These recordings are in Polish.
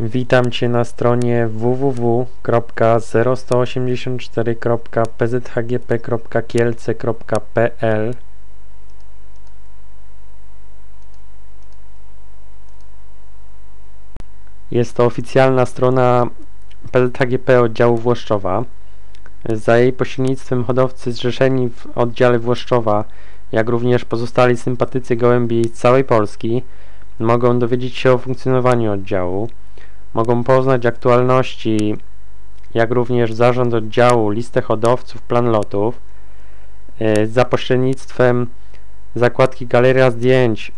Witam Cię na stronie www.0184.pzhgp.kielce.pl Jest to oficjalna strona PZHGP oddziału Włoszczowa. Za jej pośrednictwem hodowcy zrzeszeni w oddziale Włoszczowa, jak również pozostali sympatycy gołębi z całej Polski mogą dowiedzieć się o funkcjonowaniu oddziału, mogą poznać aktualności, jak również zarząd oddziału, listę hodowców, plan lotów. Yy, Za pośrednictwem zakładki Galeria Zdjęć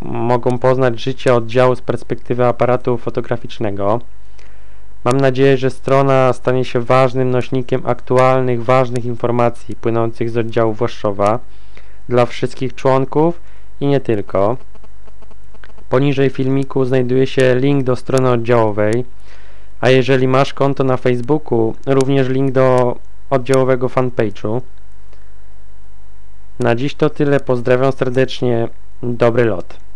mogą poznać życie oddziału z perspektywy aparatu fotograficznego. Mam nadzieję, że strona stanie się ważnym nośnikiem aktualnych, ważnych informacji płynących z oddziału Włoszczowa dla wszystkich członków i nie tylko. Poniżej filmiku znajduje się link do strony oddziałowej, a jeżeli masz konto na Facebooku, również link do oddziałowego fanpage'u. Na dziś to tyle, pozdrawiam serdecznie, dobry lot.